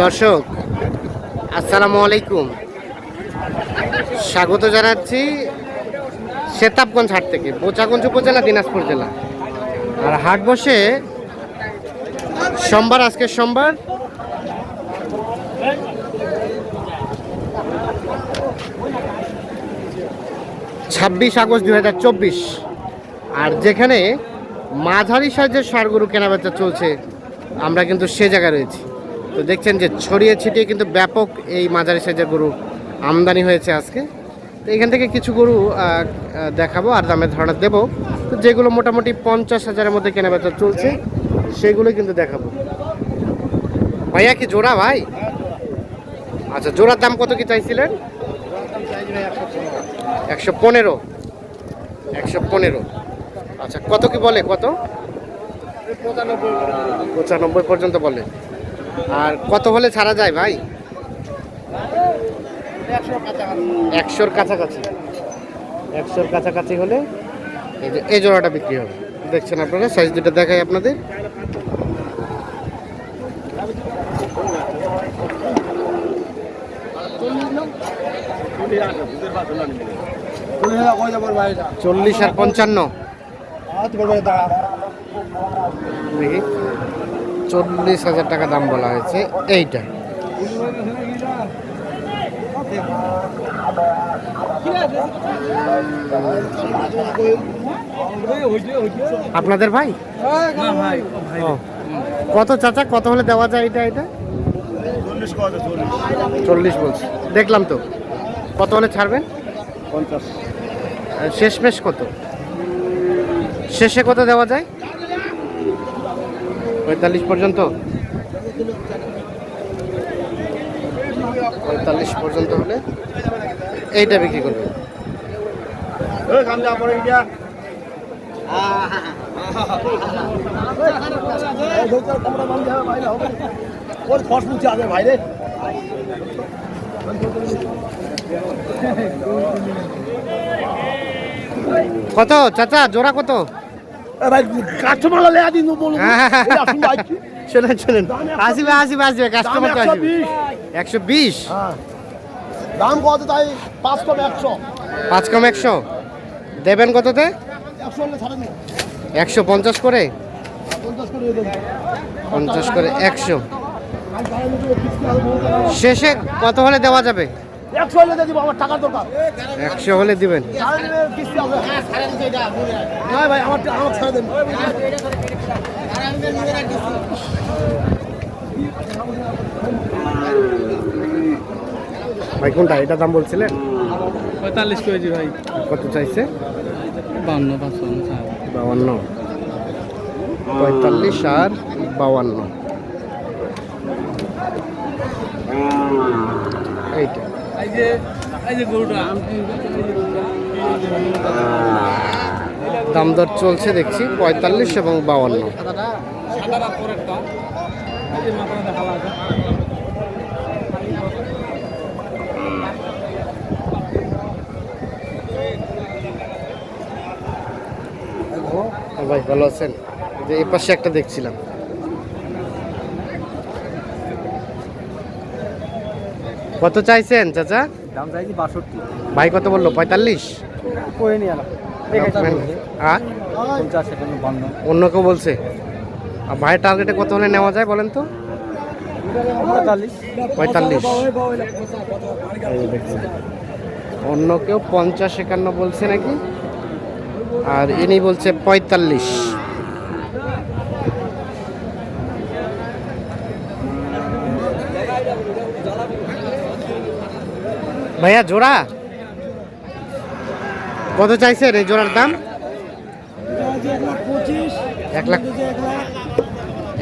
দর্শক, আসসালামু আলাইকুম। স্বাগত জানাচ্ছি সেতাবগঞ্জ হাট থেকে, বোচাগঞ্জ উপজেলা, দিনাজপুর জেলা। আর হাট বসে সোমবার, আজকে সোমবার। ছাব্বিশ আগস্ট দুই হাজার চব্বিশ। আর যেখানে মাঝারি সাইজের সারগরু কেনাবেচা চলছে, আমরা কিন্তু সে জায়গায় রয়েছি। তো দেখছেন যে ছড়িয়ে ছিটিয়ে কিন্তু ব্যাপক এই মাঝারি সাইজের গরু আমদানি হয়েছে আজকে। তো এখান থেকে কিছু গরু দেখাবো আর দামের ধারণা দেবো। তো যেগুলো মোটামুটি পঞ্চাশ হাজারের মধ্যে কেনাবেচা চলছে, সেগুলো কিন্তু দেখাবো। ভাইয়া, কি জোড়া ভাই? আচ্ছা জোড়ার দাম কত কি চাইছিলেন? একশো পনেরো। একশো পনেরো। আচ্ছা কত কি বলে? কত? পঁচানব্বই পর্যন্ত বলে। আর কত হলে ছাড়া যায় ভাই? একশোর কাছাকাছি। একশোর কাছাকাছি। হলে এই যে এই জোড়াটা বিক্রি হবে। দেখছেন আপনারা সাইজ দুটো দেখাই আপনাদের। চল্লিশ আর পঞ্চান্ন। দেখি। চল্লিশ হাজার টাকা দাম বলা হয়েছে এইটা। আপনাদের ভাই। কত চাচা কত হলে দেওয়া যায় এটা এটা? চল্লিশ বলছি। দেখলাম তো। কত হলে ছাড়বেন? আর শেষমেশ কত? শেষে কত দেওয়া যায়? পঁয়তাল্লিশ পর্যন্ত? পঁয়তাল্লিশ পর্যন্ত হলে এইটা বিক্রি করবে কত চাচা? জোড়া কত? ভাই কাস্টমার লেয়া দিন বলুন শোনেন শোনেন। আসিবে আসিবে আসিবে কাস্টমার আসিবে। একশো বিশ? দাম কত তাই? পাঁচ কম একশো। পাঁচ কম একশো? দেবেন কততে? একশো পঞ্চাশ করে? পঞ্চাশ করে একশো। শেষে কত হলে দেওয়া যাবে? একশো হলে দিয়ে দিব আমার টাকার দরকার। একশো হলে দিবেন। হ্যাঁ ভাই আমার আমার ছেড়ে দেন। ভাই কোনটা? এটা দাম বলছিলেন? পঁয়তাল্লিশ কেজি ভাই। কত চাইছে? বান্ন পাঁচপান্ন বাউান্ন। পঁয়তাল্লিশ আর বাউান্ন এইটা। এই যে এই যে গরুটা। দাম দর চলছে দেখছি পঁয়তাল্লিশ এবং বাউান্ন ভাই ভালো আছেন? যে এই পাশে একটা দেখছিলাম। কত চাইছেন চাচা? দাম চাইছি বাষট্টি। ভাই কত বলল? পঁয়তাল্লিশ? করে নিয়ে হ্যাঁ? অন্য কেউ বলছে? আর ভাইয়ের টার্গেটে কত হলে নেওয়া যায় বলেন তো? পঁয়তাল্লিশ। অন্য কেউ পঞ্চাশ একান্ন বলছে নাকি? আর ইনি বলছে পঁয়তাল্লিশ। ভাইয়া, জোড়া? কত চাইছেন এই জোড়ার দাম? এক লাখ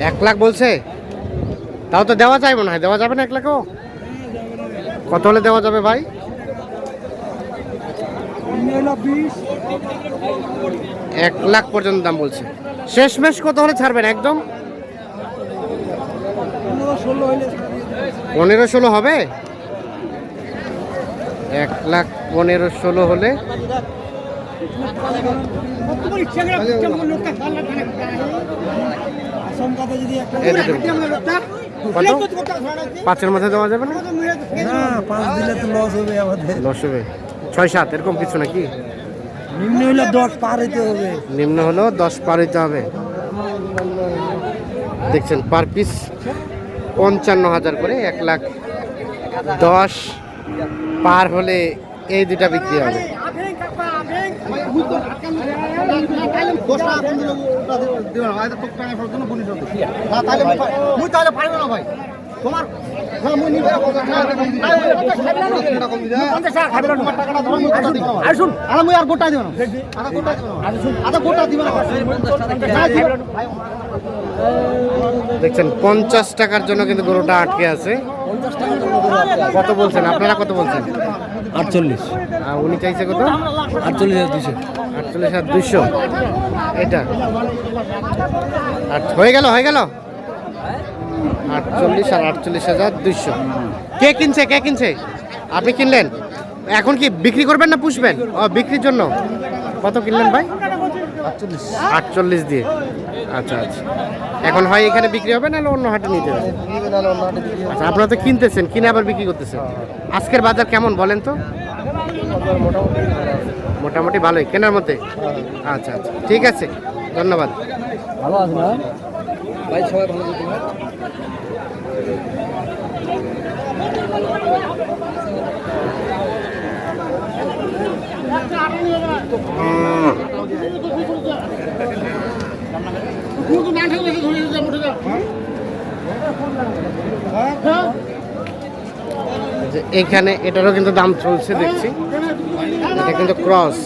এক লাখ বলছে? তাও তো দেওয়া যায় মনে হয়। দেওয়া যাবে না এক লাখও? কত হলে দেওয়া যাবে ভাই? এক লাখ পর্যন্ত দাম বলছে। শেষমেশ কত হলে ছাড়বেন একদম? পনেরো ষোলো হবে? এক লাখ পনেরো ষোলো হলে পাঁচের মধ্যে দেওয়া যাবে না? পাঁচ দিলে তো লস হবে আমাদের। দশ হবে। ছয় সাত এরকম কিছু নাকি? নিম্ন হলে দশ পার হইতে হবে। নিম্ন হলো দশ পার হইতে হবে। দেখছেন পার পিস পঞ্চান্ন হাজার করে এক লাখ দশ। পার হলে এই দুটা বিক্রি হবে। আর গোটা দিব না দেখছেন পঞ্চাশ টাকার জন্য কিন্তু গরুটা আটকে আছে। কত বলছেন? আপনারা কত বলছেন? আটচল্লিশ। আর উনি চাইছে কত? আটচল্লিশ হাজার দুশো আটচল্লিশ হাজার দুশো এটা? আর হয়ে গেল হয়ে গেল? আটচল্লিশ আর আটচল্লিশ হাজার দুশো কে কিনছে কে কিনছে? আপনি কিনলেন? এখন কি বিক্রি করবেন না পুষবেন? ও বিক্রির জন্য। কত কিনলেন ভাই? আটচল্লিশ। দিয়ে। আচ্ছা আচ্ছা। এখন হয় এখানে বিক্রি হবে নাহলে অন্য হাটে নিতে হবে? আচ্ছা আপনারা তো কিনতেছেন কিনে আবার বিক্রি করতেছেন। আজকের বাজার কেমন বলেন তো? মোটামুটি ভালোই কেনার মধ্যে? আচ্ছা আচ্ছা। ঠিক আছে ধন্যবাদ। ভালো ভাই সবাই এখানে এটারও কিন্তু দাম চলছে দেখছি। এটা কিন্তু ক্রস।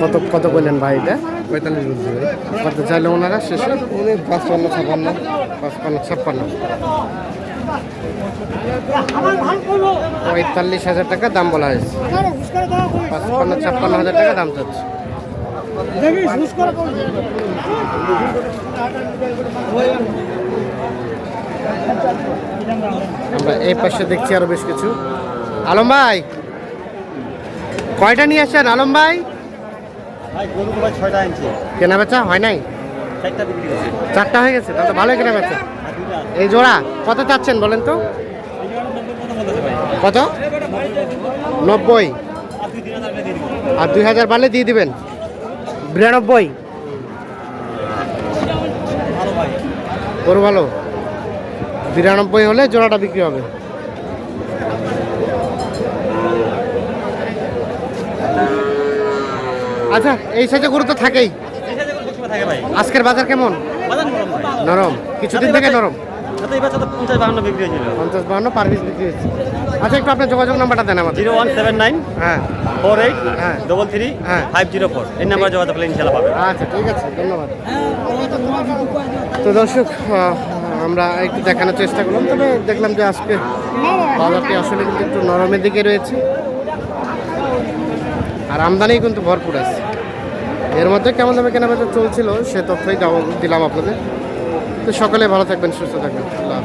কত কত বললেন ভাই এটা? পঁয়তাল্লিশ বলছি ভাই। কত চাইলে ওনারা শেষে? উনি পাঁচপান্ন ছাপান্ন। পাঁচপান্ন ছাপ্পান্ন। পঁয়তাল্লিশ হাজার টাকা দাম বলা হয়েছে। পাঁচপান্ন ছাপ্পান্ন হাজার টাকা দাম চাচ্ছে। আমরা এই পাশে দেখছি আরও বেশ কিছু। আলম ভাই কয়টা নিয়ে আসছেন আলম ভাই? কেনা বেচা হয় নাই? চারটা হয়ে গেছে তাহলে ভালোই কেনা বেচা। এই জোড়া কত চাচ্ছেন বলেন তো? কত? নব্বই। আর দুই হাজার বাড়লে দিয়ে দিবেন। বিরানব্বই। গরু ভালো। বিরানব্বই হলে জোড়াটা বিক্রি হবে। আচ্ছা এই সাইজে গরু তো থাকেই। থাকে ভাই? আজকের বাজার কেমন? বাজার নরম কিছুদিন থেকে নরম। পঞ্চাশ বাহান্ন বিক্রি হয়েছিল। পঞ্চাশ বাহান্ন পার পিস বিক্রি হচ্ছে আচ্ছা একটু আপনার যোগাযোগ নাম্বারটা দেন আমাদের। জিরো ওয়ান সেভেন নাইন হ্যাঁ। ফোর এইট হ্যাঁ। ডবল থ্রি হ্যাঁ। Five zero four. এই নাম্বার যোগাযোগ করলে ইনশাল্লাহ পাবে আচ্ছা ঠিক আছে ধন্যবাদ। তো দর্শক আমরা একটু দেখানোর চেষ্টা করলাম। তবে দেখলাম যে আজকে বাজারটি আসলে কিন্তু একটু নরমের দিকে রয়েছে। আর আমদানি কিন্তু ভরপুর আছে। এর মধ্যে কেমন দামে কেনাবেচা চলছিল সে তথ্যই দিলাম আপনাদের তো সকালে ভালো থাকবেন, সুস্থ থাকবেন আল্লাহ।